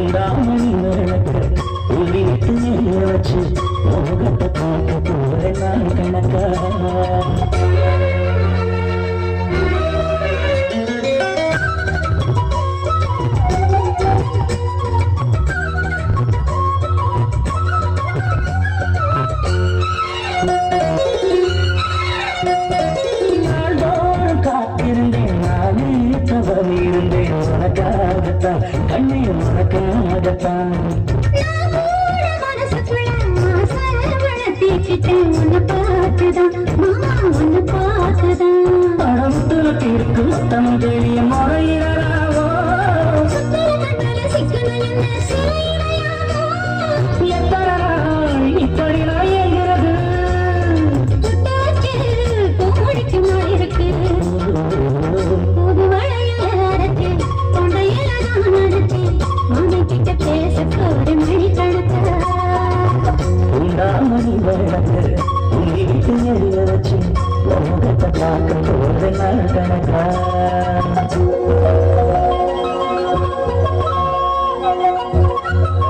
ఉండాలని ఉల్లి వచ్చి ఒక உனக்காகத்தான் கண்ணே உனக்காகத்தான் படத்துல தீர்க்கு மொத்தம் தெரிய முறையிடலாவோ మరచి లోకత పాక కోరినటనగా Thank you.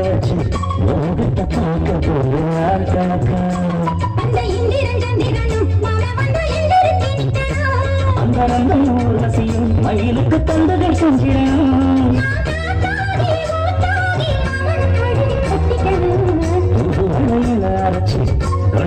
வச்சு உங்ககிட்ட பார்க்க போகிறார் கணக்கா அந்த ரந்தம் ஊர்வசியும் மயிலுக்கு தந்ததை செஞ்சிடணும்